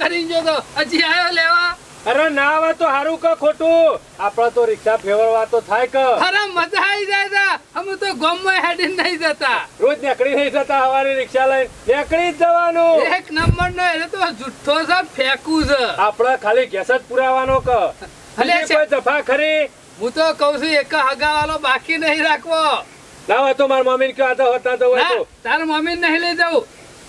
કરીને જો તો હજી આવ્યો લેવા? અરે ના આવે તો સારું કે ખોટું. આપડે તો રિક્ષા ફેરવા તો થાય કે અરે મજા આવી જાય તા. અમે તો ગામમાં હેડી નહીં જતા. રોજ નીકળી નહીં જતા હવારી રિક્ષા લઈને નીકળી જ જવાનું. એક નંબર નો એટલે તો જુઠ્ઠો છે ફેંકું છે. આપડે ખાલી ગેસ જ પુરાવાનો કે અલે કોઈ જફા ખરી? હું તો કઉ છું એક હગાવાલો બાકી નહીં રાખવો. ના હોય તો મારા મમ્મી ને હોતા તો હોય તો. તાર મમ્મી નહીં લઈ જવું.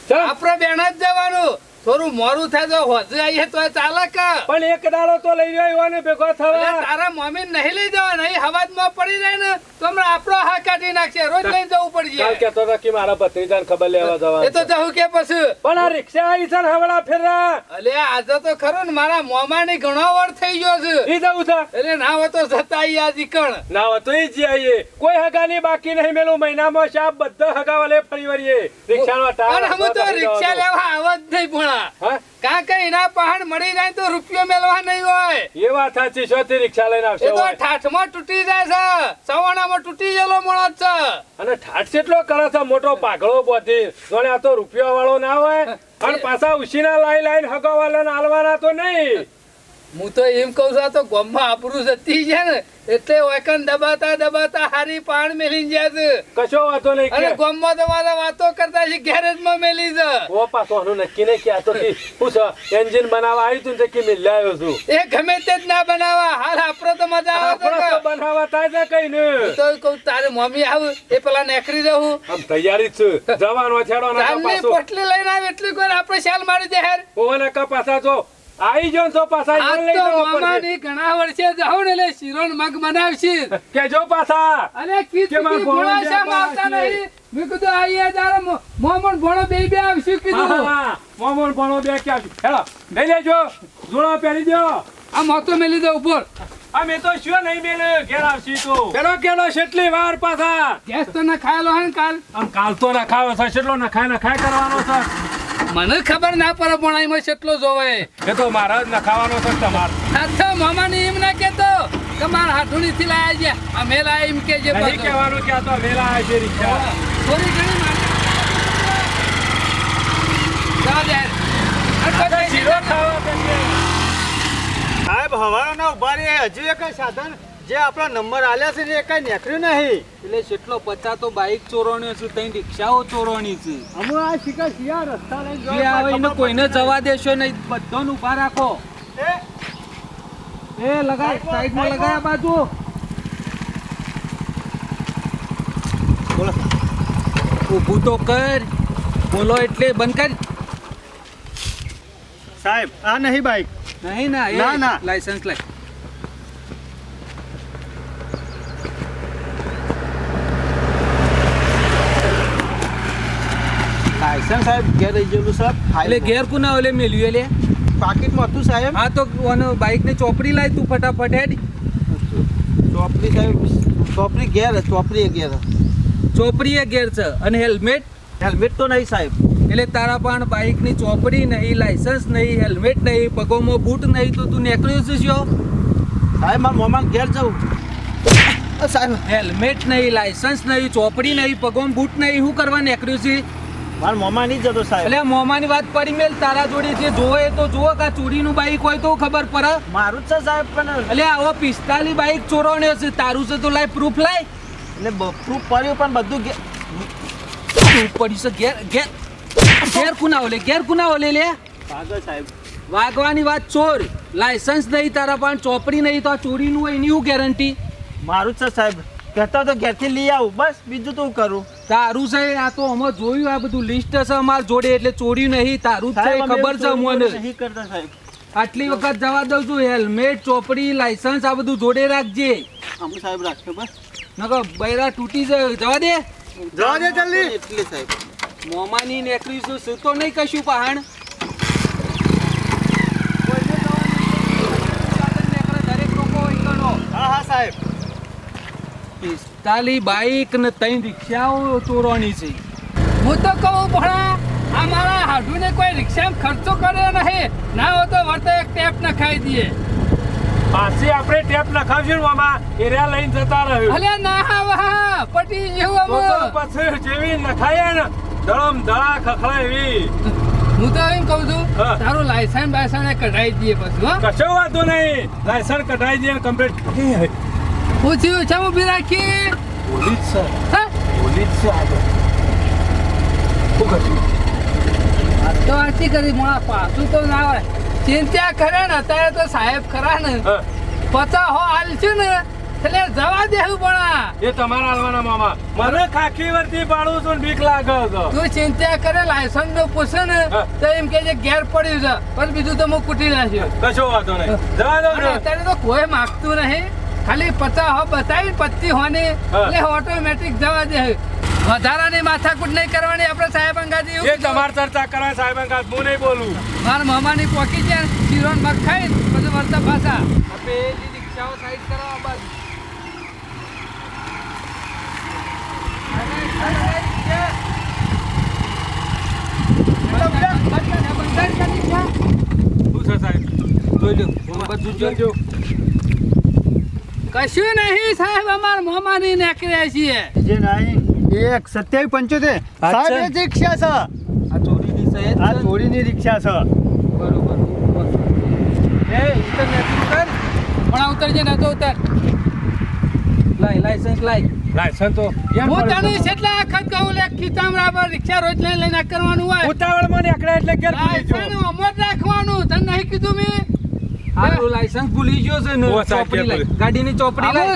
ચાલ. આપડે બેન જ જવાનું. થોડું મોરું થાય તો હોજે આવીએ તો ચાલે કે પણ એક દાડો તો લઈ રહ્યો એવાનો ભેગો થવા. તારા મમ્મી નહીં લઈ જવા નહીં હવાજમાં પડી જાય ને તો હમણાં આપણો હા કાઢી નાખશે. રોજ લઈને જવું પડશે કેતો તો કે મારા ભત્રીજાને ખબર લેવા એ તો જવા જવું કે પછી? પણ આ રિક્ષા આવી છે ને હવડા ફેરા અલે આજે તો ખરું ને મારા મોમાની ઘણો વાર થઈ ગયો છે. ઈ જવું છે. એટલે ના હોય તો જતા આઈ આ કણ ના હોય તો એ જ આવીએ કોઈ હગાની બાકી નહીં મેલું. મહિનામાં શાપ બધા હગાવાલે ફરી વળીએ. રિક્ષાનો ટાળ પણ અમે તો રિક્ષા લેવા આવા જ નહીં ભણા હા? એના પહાડ મળી જાય તો રૂપિયો મેળવા નહીં હોય. એ વાત સાચી શોથી રિક્ષા લઈને આવશે એ તો ઠાઠમાં તૂટી જાય છે. સવાણામાં તૂટી ગયેલો મોણો છે. અને ઠાઠ કેટલો કરે છે મોટો પાઘડો બોધી. જોણે આ તો રૂપિયા વાળો ના હોય. અને પાછા ઉશીના લાઈ લાઈન હગાવાલાને આલવાના તો નહીં. હું તો એમ કઉ છું તો ગોમમાં આપણું જતી છે ને એટલે ઓયકન દબાતા દબાતા હારી પાણ મેલી જાય છે. કશો વાતો નહીં અને ગોમમાં તો મારા વાતો કરતા છે ગેરેજમાં મેલી છે. ઓ પાછો આનું નક્કી નહીં કે આ તો કી શું છે એન્જિન બનાવવા આવી તું કે કી છું. એ ગમે તે જ ના બનાવવા હાલ આપડે તો મજા આવે તો બનાવવા થાય છે કઈ ને. તો કહું તારે મમ્મી આવ એ પેલા નેકરી રહું આમ તૈયારી જ છું. જવાનો છેડો ના પાછો. પોટલી લઈને આવ એટલી કોઈ આપણે શાલ મારી દે હેર. ઓવાના કા પાછા તો આવી જો ને તો પાછા આ તો. મામાની ઘણા વર્ષે જાઉં ને એટલે શિરોન મગ બનાવશી કેજો પાછા. અને કીધું કે મારા કે ભોળો શામ આવતા નહીં. મેં કીધું આઈએ તારે મોમન ભોળો બે બે આવશું કીધું. હા, ભોળો બે કે છે? હેલો લઈ લેજો. જોડો પહેરી દો. આ મોતો મેલી દો ઉપર. અમે તો શું નહીં મેલે? ઘેર આવશી તો. પેલો કેલો કેટલી વાર પાછા. ગેસ તો ના ખાયેલો હે કાલ. આમ કાલ તો નખાયો છે કેટલો નખાય નખાય કરવાનો છે. મને ખબર ના પડે પણ એમાં કેટલો જોવે. એ તો મારા જ નખાવાનો છે તમારે. સાચો મામાને એમ ના કેતો કે મારા હાથુડી થી લાયા છે. આ મેલા એમ કે જે નહીં. કહેવાનું કે આ તો મેલા આવે છે રિક્ષા. થોડી ઘણી. સાહેબ હવાના ઊભા રે હજુ એક સાધન જે આપણો નંબર આલ્યા છે એ કઈ નીકળ્યું નહીં. એટલે કેટલો પચાસ તો બાઈક ચોરોણી છે ત્યાં રિક્ષાઓ ચોરોણી છે. અમે આ શીખા શિયા રસ્તા લઈને જે આવે એને કોઈને જવા દેશો નહીં બધાને ઊભા રાખો. એ, લગાય સાઈડમાં લગાય બાજુ. બોલો. ઊભું તો કર બોલો એટલે બંધ કર. સાહેબ આ નહીં બાઈક. નહીં ના ના, ના. લાયસન્સ લાય લાયસન્સ સાહેબ ઘેર રહી ગયેલું સાહેબ. એટલે ઘેર કુના ઓલે મેલ્યું એટલે પાકીટમાં હતું સાહેબ. હા તો ઓનો બાઈક ને ચોપડી લાય તું ફટાફટ હેડ. ચોપડી સાહેબ ચોપડી ઘેર ચોપડી ઘેર. ચોપડી ઘેર છે અને હેલ્મેટ? હેલ્મેટ તો નહીં સાહેબ. એટલે તારા પણ બાઇકની ચોપડી નહીં લાયસન્સ નહીં હેલ્મેટ નહીં પગોમાં બૂટ નહીં તો તું નીકળ્યો છે શું? સાહેબ મારા મોમાં ઘેર જવું સાહેબ હેલ્મેટ નહીં લાયસન્સ નહીં ચોપડી નહીં પગોમાં બૂટ નહીં શું કરવા નીકળ્યું છે? મારા મોમા નહીં જતો સાહેબ. એટલે મોમાની વાત પડી મેલ તારા જોડે જે જોવે તો જુઓ કે ચોરીનું બાઈક હોય તો ખબર પડે. મારું જ છે સાહેબ પણ એટલે આવો પિસ્તાલી બાઈક ચોરાણ્યો છે તારું છે તો લાય પ્રૂફ લાય. એટલે પ્રૂફ પડ્યું પણ બધું પ્રૂફ પડ્યું છે ઘેર ઘેર ઘેર કુના ઓલે ઘેર કુના ઓલે લે. ભાગો સાહેબ. વાગવાની વાત ચોર લાયસન્સ નહીં તારા પણ ચોપડી નહીં તો આ ચોરીનું હોય એની હું ગેરંટી મારું જ છે સાહેબ. કહેતા તો ઘેરથી લઈ આવું બસ બીજું તો હું કરું? તારું છે આ તો અમે જોયું આ બધું લિસ્ટ છે અમાર જોડે એટલે ચોર્યું નહીં તારું છે સાહેબ, ખબર છે મને નહીં કરતા સાહેબ. આટલી વખત જવા દઉં છું હેલ્મેટ ચોપડી લાયસન્સ આ બધું જોડે રાખજે. અમે સાહેબ રાખજો બસ. નકર બૈરા તૂટી જાય જવા દે. જવા દે જલ્દી. એટલે સાહેબ. મોમાની નેકરી શું શું તો નહીં કશું પહાણ દરેક લોકો ઈકણો. હા હા સાહેબ પિસ્તાલી બાઈક ને ત્રણ રિક્ષાઓ ચોરવાની છે. હું તો કહું ભણા આ મારા હાડુને કોઈ રિક્ષામાં ખર્ચો કર્યો નહીં. ના હો તો વર્તે એક ટેપ નખાઈ દઈએ. પાછી આપણે ટેપ નખાવશું મામા એરિયા લઈને જતા રહ્યું અલે ના હા પટી એવું અમે પછી જેવી નખાય ને ધડમ ધડા ખખડા એવી. હું તો એમ કહું છું તારું લાયસન્સ બાયસન્સ કઢાઈ દઈએ પછી હો. કશો વાંધો નહીં. લાયસન્સ કઢાઈ દઈએ કમ્પ્લીટ છે રાખી? પોલીસ છે. હા? પોલીસ છે આગળ શું કરશું? તો આથી કરી મોણા પાછું તો ના હોય. ચિંતા કરે ને અત્યારે તો સાહેબ ખરા ને. હા. પચાસ હો હાલશું ને એટલે જવા દેવું પણ એ તમારા હાલવાના મામા. મને ખાખી વર્તી પાડું છું બીક લાગે છે. તું ચિંતા કરે લાયસન્સનું પૂછે ને તો એમ કે જે ઘેર પડ્યું છે. પણ બીજું તો હું કૂટી નાખ્યું. કશો વાંધો નહીં. જવા દો અત્યારે તો કોઈ માગતું નહીં. ખાલી પચાસ હો બતાવી પચીસ હોને. એટલે ઓટોમેટિક જવા દે. વધારાની માથાકૂટ નહીં કરવાની આપણે સાહેબ અંગાજી એ. તમારે ચર્ચા કરવા સાહેબ અંગાજ હું નહીં બોલું. મારા મામાની પોકી છે શીરોન મગ ખાઈ બધું વળતા પાછા. એ રિક્ષાઓ સાઈડ કરાવવા બસ. શું છે સાહેબ? જોજો. કશું નહીં સાહેબ અમાર મોમાં મામાની નીકળ્યા છીએ. જે નહીં. એક સત્યાવીસ પંચોતેર. સાહેબ એ જ રિક્ષા છે. આ ચોરીની સહેજ આ ચોરીની રિક્ષા છે. બરોબર. એ ઉતર ને ઉતર પણ આ ઉતર છે ને તો ઉતર. લાઈ લાઇસન્સ લાઈ લાઇસન્સ તો હું તને છે. કેટલા વખત કહું લે ખીચામડા પર રિક્ષા રોજ લઈને લઈને કરવાનું હોય. ઉતાવળમાં નીકળે એટલે ઘેર લાઇસન્સ. અમર રાખવાનું તને નહીં કીધું મેં? હારું લાયસન્સ ભૂલી ગયો છે ને. ચોપડી ગાડીની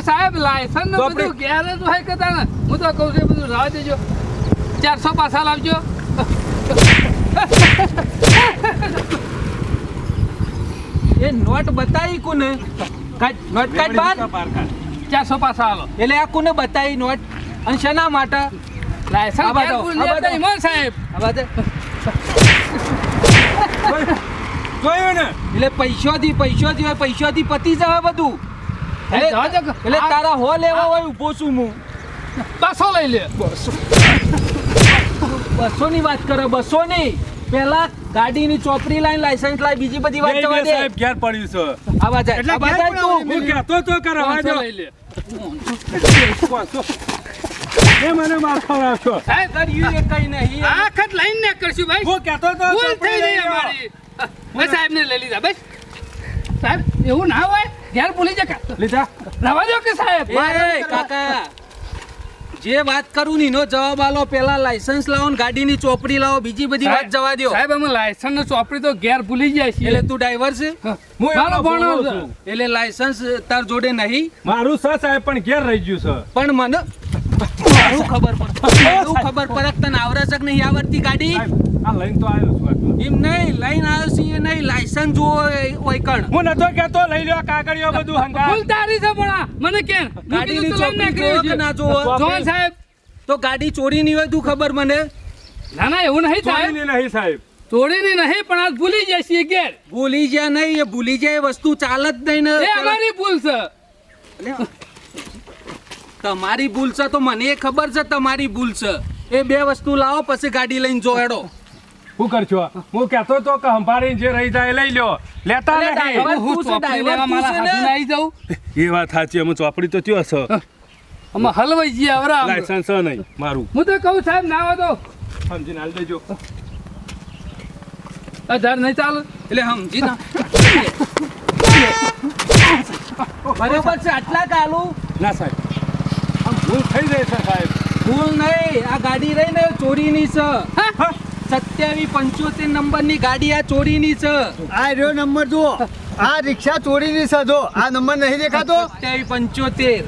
સાહેબ લાયસન્સ બધું ક્યારે જ હોય કતા ને હું તો કહું છું બધું રાહ દેજો ચારસો પાછા લાવજો. એ નોટ બતાવી કોને? નોટ કાઢ ચારસો પાછા હાલો. એટલે આ કોને બતાવી નોટ? અને શેના માટે? લાયસન્સ સાહેબ. આ. જોયું ને એટલે પૈસોથી પૈસાથી હોય પૈસોથી પતી જવા બધું. એટલે તારા હો લેવા હોય ઊભો છું હું. બસો લઈ લે. બસો. ની વાત કરે બસો ની પેલા ગાડીની ચોપડી લાઈન લાયસન્સ લાઈ બીજી બધી વાત જવા દે. સાહેબ ઘેર પડ્યું છે? આવા જાય એટલે આવા જાય તું હું કહેતો તો કર આવા જો લઈ લે. એ મને મારતો રાખ્યો સાહેબ યુ એ કઈ નહીં. આખત લાઈન ને કરશું ભાઈ. હું કહેતો તો ભૂલ થઈ ગઈ અમારી. મેં સાહેબ ને લઈ લીધા. બસ. સાહેબ એવું ના હોય ઘેર ભૂલી જકા લીધા? રવા દો કે સાહેબ? કાકા જે વાત કરું ની નો જવાબ આલો. પેલા લાયસન્સ લાવો ને ગાડીની ચોપડી લાવો બીજી બધી વાત જવા દો. સાહેબ અમે લાયસન્સ ને ચોપડી તો ઘેર ભૂલી જાય છે એટલે તું ડ્રાઈવર છે? હું. મારો ભણો છું. એટલે લાયસન્સ તાર જોડે નહીં. મારું છે સાહેબ પણ ઘેર રહી ગયું છે. પણ મને મારું ખબર પડે. મારું ખબર પડે તને આવડે છે નહીં આવડતી ગાડી? આ લઈને તો આવ્યો છું. એમ નહીં લઈને આવ્યો છે એ નહીં લાયસન્સ જોવો ઓય કણ હું નતો કેતો લઈ લ્યો કાગળિયો બધું હંગા ભૂલ તારી છે પણ મને કે ગાડીની ચોપડી કે ના જોવો? જોન સાહેબ. તો ગાડી ચોરી નહીં હોય તું ખબર મને? ના ના એવું નહીં સાહેબ નહીં સાહેબ. ચોરીની નહીં પણ આજ ભૂલી જાય છે ઘેર. ભૂલી જાય નહીં એ ભૂલી જાય એ વસ્તુ ચાલ જ નહીં ને. એ અમારી ભૂલ છે. તમારી ભૂલ છે તો મને એ ખબર છે તમારી ભૂલ છે. એ બે વસ્તુ લાવો પછી ગાડી લઈને જો હેડો. શું કરશો હું કહેતો તો કે સંભાળીને જે રહી જાય લઈ લો લેતા નહીં. હું ચોપડી લેવા મારા? હાથમાં આવી જાઉં? એ વાત સાચી અમે ચોપડી તો થયો છો. અમે હલવાઈ જઈએ હવે લાયસન્સ નહીં મારું. હું તો કહું સાહેબ ના હોય તો. સમજીને હાલ દેજો. હજાર નહીં ચાલે. એટલે સમજી ના બરોબર છે આટલા કાલું? ના સાહેબ. આમ ભૂલ થઈ જાય છે સાહેબ. ભૂલ નહીં આ ગાડી રહી ને ચોરીની છે. હા? સત્યાવીસ પંચોતેર નંબરની ગાડી આ ચોરીની છે. આ રહ્યો નંબર જુઓ. આ રિક્ષા ચોરીની છે જો. આ નંબર નહીં દેખાતો? સત્યાવીસ પંચોતેર.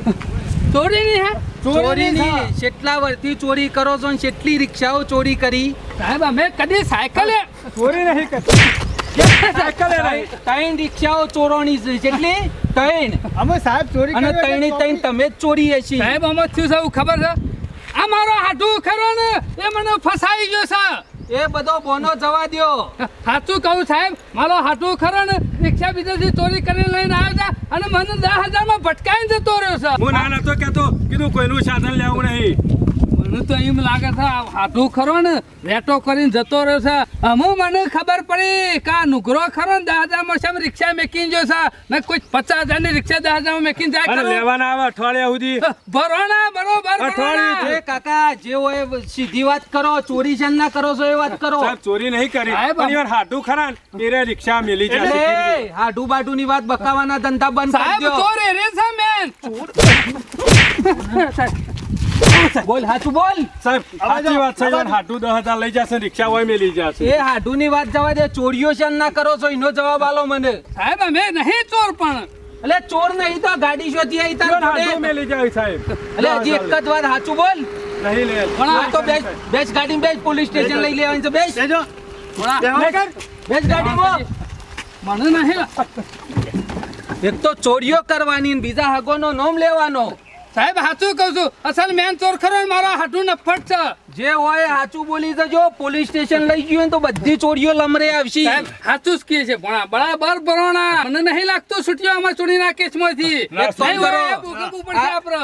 ચોરીની હે? ચોરીની છે. કેટલા વર્ષથી ચોરી કરો છો ને કેટલી રિક્ષાઓ ચોરી કરી. સાહેબ અમે કદી સાયકલે ચોરી નહીં કરતી સાયકલે નહીં? ત્રણ રિક્ષાઓ ચોરોની છે. કેટલી ત્રણ અમે સાહેબ ચોરી અને ત્રણે ત્રણ તમે જ ચોરી હશી. સાહેબ થયું છે ખબર છે? આ મારો હાડું ખરો ને એ મને ફસાઈ ગયો છે. એ બધો બોનો જવા દ્યો. સાચું કહું સાહેબ મારો હાટું ખરો ને રિક્ષા બીજાથી ચોરી કરીને લઈને આવ્યો છે અને મને દસ હજારમાં ભટકાઈને જતો રહ્યો છે. હું ના નતો કહેતો કીધું કોઈનું સાધન લેવું નહીં. મને તો એમ લાગે છે આ હાથું ખરો ને રેટો કરીને જતો રહ્યો છે. અમુ મને ખબર પડી કે આ નુકરો ખરો ને દસ હજારમાં શેમ રિક્ષા મેકીને જો છે? ને કોઈ પચાસ હજારની રિક્ષા દસ હજારમાં મેકીને જાય લેવાના આવે અઠવાડિયા સુધી. ભરો ના બરોબર અઠવાડિયું કાકા જે હોય સીધી વાત કરો ચોરી છે ના કરો છો એ વાત કરો. સાહેબ ચોરી નહીં કરી. સાહેબ, પણ યાર હાડું ખરા ને એ રિક્ષા મેલી જાય. હાડું હાડુ બાડુ ની વાત બકાવાના ધંધા બંધ સાહેબ કરી ચોર એ રે છે મેન. દો બોલ હાચું બોલ. સાહેબ સાચી વાત છે હાડું દસ હજાર લઈ જશે રિક્ષા હોય મેલી જશે. એ હાડુ ની વાત જવા દે ચોરીઓ છે ના કરો છો એનો જવાબ આલો મને. સાહેબ અમે નહીં ચોર પણ. એટલે ચોર નહીં તો ગાડી શોધી આવી તાર. જાય સાહેબ. એટલે હજી એક જ વાત હાચું બોલ. નહીં લે. પણ આ તો બેસ બેસ ગાડી બેસ પોલીસ સ્ટેશન લઈ લેવાની છે બેસ લેજો. બેસ ગાડીમાં મને નહીં એક તો ચોરીઓ કરવાની બીજા હગોનો નોમ લેવાનો. સાહેબ સાચું કહું છું. અસલ મેન ચોર ખરો મારો હાટું નફટ છે. જે હોય સાચું બોલી જજો. પોલીસ સ્ટેશન લઈ ગયું હોય ને તો બધી ચોરીઓ લમરે આવશે. સાહેબ સાચું જ કહે છે ભણા બરાબર ભરોણા. મને નહીં લાગતું છૂટ્યો અમાર ચોરીના કેસમાંથી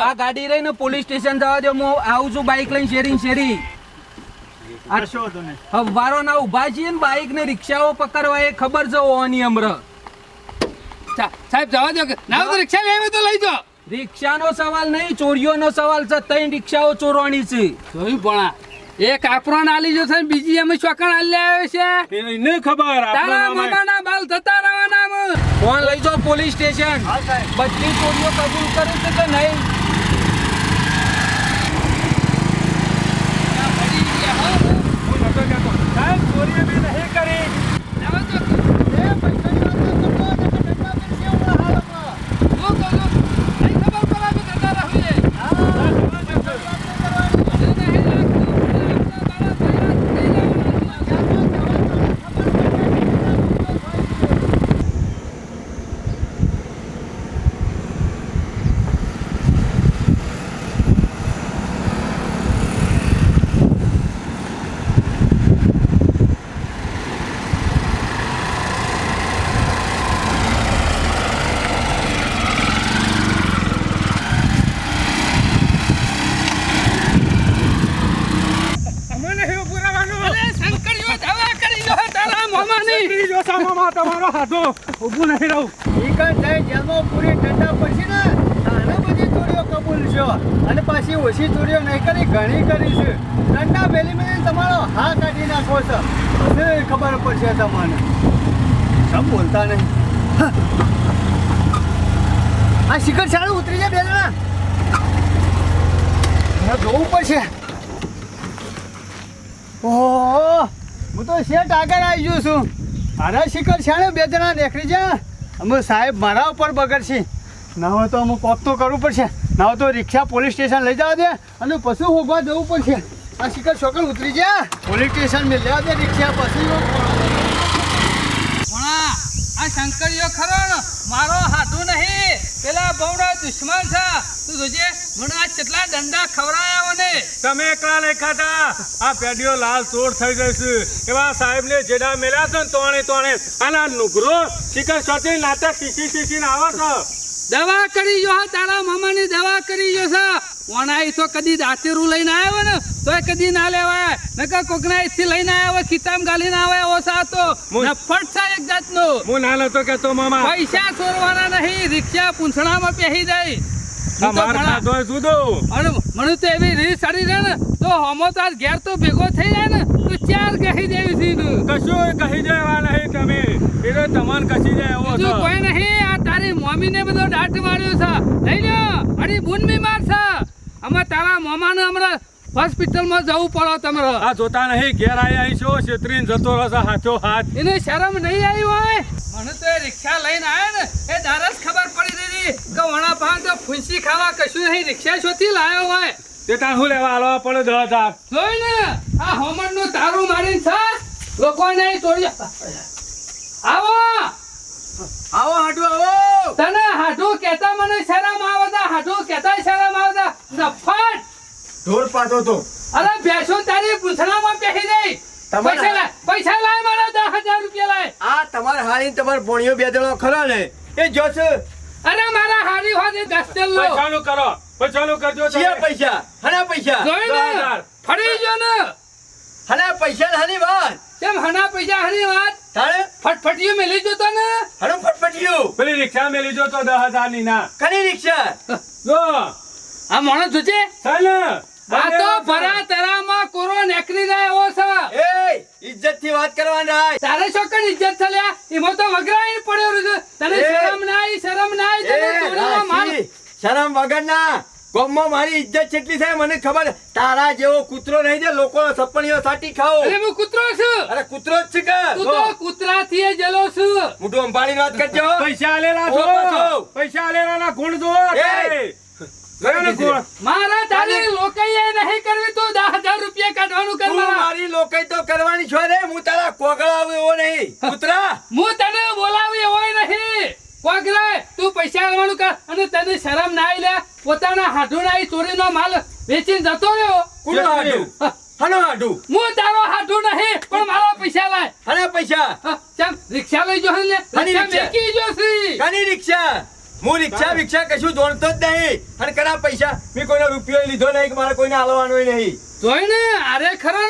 આ ગાડી રહીને પોલીસ સ્ટેશન જવા દો. હું આવું છું બાઇક લઈને શેરી. શેરી વારો ના ઊભા છીએ ને બાઇક ને રિક્ષાઓ પકડવા એ ખબર છે ઓની અમર સાહેબ જવા દો કે ના રિક્ષા લેવી તો લઈ જાઓ. રિક્ષાનો સવાલ નહીં ચોરીઓનો સવાલ છે ત્રણ રિક્ષાઓ ચોરવાની છે. જોયું ભણા એક આપણ આલી જો છે બીજી અમે ચોકણ આલી આવ્યો છે. એને ખબર તારા મામાના બાલ થતા રહેવાના અમે. ફોન લઈ જાઓ પોલીસ સ્ટેશન. બધી ચોરીઓ કબૂલ કરે છે કે નહીં? ચોરી નહીં કરી જવા દો. એ પૈસાની વાત ન કરતો, નકર ધંધા કરશે હમણાં હાલ હમણાં. હું કહું છું, નહીં ખબર પડે અમે થતા રહીએ. હા, પૈસાની વાત ન કરવાની. મને નહીં લાગતું. આપણા બાળા તૈયાર થઈ જવાના. અમે નહીં પુરાવાનું અરે શંકરીઓ દવા કરી દો તારા મોમાની. છત્રી જો સામામાં તમારો હાથો ઊભું નહીં રહું. ઈ કાંઈ જાય જેલમાં પૂરી ઠંડા પછી ને તારે બધી ચોરીઓ કબૂલ છે. અને પાછી ઓછી ચોરીઓ નહીં કરી, ઘણી કરી ઠંડા પેલી મેં તમારો હા કાઢી નાખો છો. પછી ખબર પડશે તમને. સમ બોલતા નહીં. આ શિખર ચાલુ ઉતરી જાય બેલના જોવું પડશે. ઓહો, હું તો શેઠ આગળ આવી ગયો છું. મારા શિખર શાણે બે જણા નીકળી જા. અમે સાહેબ મારા ઉપર બગડશે ના હોય તો અમુક કોક તો કરવું પડશે. ના હોય તો રિક્ષા પોલીસ સ્ટેશન લઈ જવા દે અને પછી હોગવા જવું પડશે. આ શિખર છોકર ઉતરી જા. પોલીસ સ્ટેશન મેં લેવા દે રિક્ષા પછી. આ શંકરીઓ ખરો મારો હાથું નહીં. પેલા બહુડા દુશ્મન છે. તું જોજે મને આ કેટલા દંડા ખવડાયા મને તમે એકલા નહીં ખાતા. આ પેઢીઓ લાલ ચોર થઈ જશે એવા સાહેબ ને જેડા મેલ્યા છે ને તોણે તોણે. આના નુગરો સાથે સોટી સીસી શીખી ને આવે છે. દવા કરી જો તારા મામાની દવા કરી જો છે. વણાઈ તો કદી દાંતેરું લઈને આવ્યો ને તોય કદી ના લેવાય. નકર કોકના થી લઈને આવ્યો હોય ગાલીને આવે એવો સાતો. નફટ છે એક જાતનો. હું ના નતો કેતો મામા. પૈસા ચોરવાના નહીં રિક્ષા પૂંછડામાં પહેરી જાય. આ હું તો માર ભણા- ખાધો હોય જુદો. અને મને તો એવી રીત ચડી રહે ને તો હમો તો આજ ઘેર તો ભેગો થઈ જાય ને તો ચાર કહી દેવી છે. કશું કહી જવા નહીં તમે. એ તો તમને કશી જાય એવો કોઈ નહીં. તારી મમ્મીને બધો દાંત માર્યો છે. લઈ લો અડી બુન બીમાર છે અમે તારા મામાને હમણાં હોસ્પિટલમાં જવું પડો તમારે. આ જોતા નહીં ઘેર આયા અહીં છો છેતરીને જતો રહેશે હાથો હાથ. એને શરમ નહીં આવી હોય? મને તો એ રિક્ષા લઈને આવ્યા ને એ દારસ ખબર પડી દીધી કે વણા પાન તો ફૂંસી ખાવા કશું નહીં રિક્ષા શોથી લાયો હોય. તે તાર શું લેવા હાલવા પડે દસ હજાર? જોઈ ને આ હોમણનું તારું મારીને છે? લોકોને તોડી આવો! આવો હાટુ આવો! તને હાટુ કેતા મને શરમ આવતા હાટુ કેતા શરમ આવતા નફટ ઢોર પાતો તો અરે બેસો તારી પૂંછડામાં બેસી જઈ તમારા- પૈસા લાય પૈસા લાય મારા દસ હજાર રૂપિયા લાય આ તમારા હાળી તમાર ભણિયો બે જણો ખરા ને એ જોશે. અરે મારા હારી દસ દસ્તેલ લો. પૈસાનું કરો પૈસાનું કરજો છે પૈસા હના પૈસા. જોઈ ને ફરી જો ને. હના પૈસા હની વાત. કેમ હના પૈસા હની વાત? તાણે ફટફટીયું મેલી જતો ને? હણું ફટફટિયું. પેલી રિક્ષા મેલી જો તો દસ હજારની. ના કની રિક્ષા? જો. આ માણસ જોજે ચાલે આ તો ભરા તરામાં કોરો નેકરી જાય એવો છે. એ ઇજ્જતથી વાત કરવાની આય તારે છોકન ઇજ્જત થલ્યા એમાં તો વગરાઈ પડ્યો તને! શરમ નાય શરમ નાય તને એ ચોરીનો માલ રાશી, શરમ વગરના ગોમમાં મારી ઇજ્જત કેટલી થાય મને ખબર તારા જેવો કૂતરો નહીં જે લોકો સપણીઓ સાટી ખાઓ અરે હું કૂતરો છું. અરે કૂતરો જ છે કે તું તો જલો છું. મોટું અંબાણી વાત કરજો પૈસા આલેલા છો. પૈસા આલેલા ના ગુણ? જો મારા તારી લોકોએ નહીં કરવી તું દસ હજાર રૂપિયા કાઢવાનું કર મારી લોકઈ તો કરવાની છો રે. હું તારા કોગળા આવું એવો નહીં. કૂતરા. હું તને બોલાવી એવો નહીં. કોગરાય તું પૈસા આલવાનું કર અને તને શરમ ના લે. પોતાના હાડું ના ચોરીનો માલ વેચીને જતો રહ્યો. કુનો હાડું હનો હાડું હું તારો હાડું નહીં પણ મારા પૈસા લાય. હના પૈસા? ચાલ રિક્ષા લઈ જો ને? રિક્ષા રિક્ષા? મેકી જો છી કની રિક્ષા? હું રિક્ષા વિક્ષા કશું જોડતો જ નહીં. અને કના પૈસા? મેં કોઈનો રૂપિયો લીધો નહીં કે મારે કોઈને હાલવાનો નહીં. જોઈ ને અરે ખરો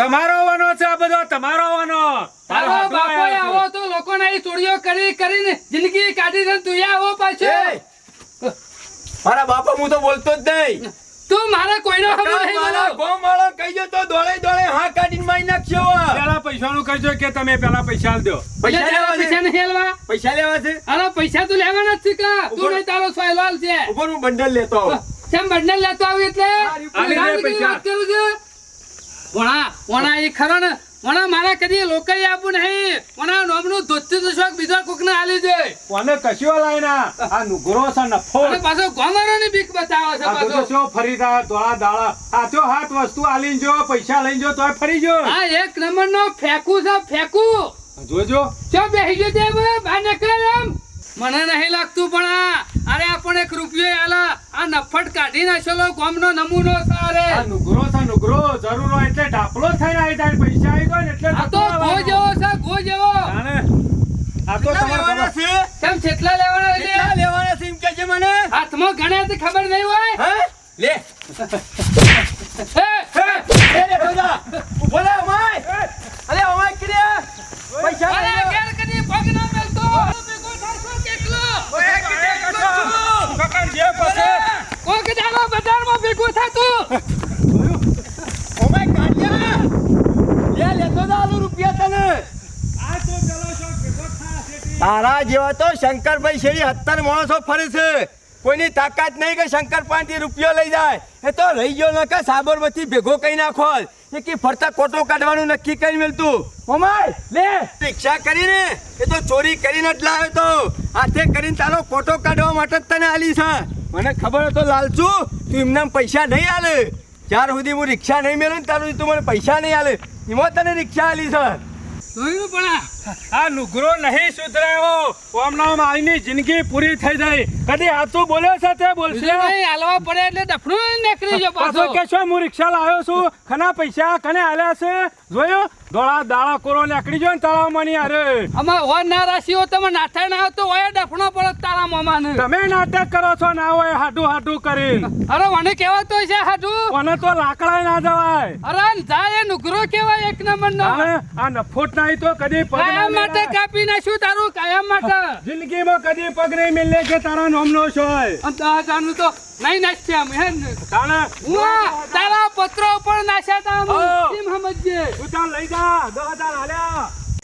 તમારો વાનો છે આ બધો તમારો વાનો તારો બાપો આવો તો લોકોને અહીં ચોરીઓ કરી કરીને જિંદગી કાઢી દે તું આવો પાછો! મારા બાપા હું તો બોલતો જ નહીં. તું મારા કોઈનો ખબર નહીં મારા બોલો. ગોમ વાળો કહી દો તો દોળે દોળે હા કાઢીને મારી નાખ્યો પેલા પૈસાનું કરજો કે તમે પેલા પૈસા આલ દો. પૈસા લેવા પૈસા નહીં આલવા? પૈસા લેવા છે? અરે પૈસા તું લેવાના જ છે કા. તું નહીં તારો સોયલાલ છે ઉપર હું બંડલ લેતો આવું. કેમ બંડલ લેતો આવી એટલે? આલી પૈસા. વાત કરું છું. વણા વણા એ ખરો ને. વણા મારા કદી લોકો આપું નહીં. વણા નોમનું ધોતી તો શોખ બીજા કોકને આલી દે. કોને કશો લાઈના આ નુગરો છે નફો અને પાછો ગોમરો ની બીક બતાવો છે પાછો. શો ફરી રહ્યા ધોળા દાળા? હાથો હાથ વસ્તુ આલીને જો પૈસા લઈને જો તોય ફરી જો. આ એક નંબર નો ફેંકું છે ફેંકું. જોજો. ચો બેહી ગયો તે બાને કર એમ. મને નહીં લાગતું પણ આ અરે આપણ એક રૂપિયો આલા આ નફટ કાઢી નાખેલો ગોમનો નમૂનો સારે અરે આ નુગરો છે નુગરો જરૂર હોય એટલે ઢાપલો થઈને આવી જાય પૈસા આવી ગયો ને એટલે આ તો ગો જેવો છે ગો જેવો આ તો કેટલા તમારે છે? કેમ છેટલા લેવાના કેટલા છે લેવાના છે એમ કહેજે મને? હાથમાં ગણ્યા તે ખબર નહીં હોય? હે? લે. હે, હે. લે બોલા બોલા અમાય. અલે અમાય કિરે પૈસા અરે લઈ લો. ઘેર કદી પગ ન મેલતો ભેગો થાશો કેટલો ઓય, કિરે એકલો જ છું. પકડ જે પછી. કોક દાડો બજારમાં ભેગો થાતું ઓમાય કાઢ્યા લે લેતો જા આલુ રૂપિયા તને આ તો પેલો શો ભેગો થા. તારા જેવા તો શંકરભાઈ શેરી હત્તર માણસો ફરે છે કોઈની તાકાત નહીં કે શંકર પાંચથી રૂપિયો લઈ જાય. એ તો રહી ગયો ન કે સાબરમતી ભેગો કઈ નાખો એ કે ફરતા કોટો કાઢવાનું નક્કી કરી મેલતું. ઓમાય, લે. રિક્ષા કરીને, એ તો ચોરી કરીને જ લાવ્યો તો. હાથે કરીને તારો કોટો કાઢવા માટે જ તને આલી છે. મને ખબર હતો લાલચુ, તું એમના પૈસા નહીં આલે. જ્યાર સુધી હું રિક્ષા નહીં મેળવું ત્યાર સુધી તું મને પૈસા નહીં આલે. એમાં તને રિક્ષા આલી છે. જોયું પણ આ. નુગરો નહીં સુધરાયો. ઓમનામ આઈની જિંદગી પૂરી થઈ જાય. કદી હાથું બોલ્યો છે તે બોલશે? નહીં, હાલવા પડે એટલે ડફણું નીકળી ગયો પાછો કે છો હું રિક્ષા લાવ્યો છું? ખના પૈસા કને આલ્યા છે? જોયો? ધોળા દાળા કોરો નીકળી ગયો ને તળાવમાં ની આમાં હોય ના રાશિઓ તમે નાથા ના તો હોય ડફણો પડે તારા મામાને તમે નાટક કરો છો ના હોય હાડું હાડું કરી અરે મને કહેવાતો છે હાડું. મને તો લાકડા ના જવાય. અરે જાય એ નુગરો કહેવાય એક નંબર નો આ નફોટ નહીં તો કદી પગ કાયમ માટે. કાપી નાખ્યું તારું કાયમ માટે. જિંદગીમાં કદી પગ નહીં મિલે કે તારા નામનો આમ તો જાનું તો નહીં નાખ્યા અમે હે તાણે હું તારા પત્રો પણ નાખ્યા તા સમજજે તું તા લઈ જા દસ હજાર હાલ્યા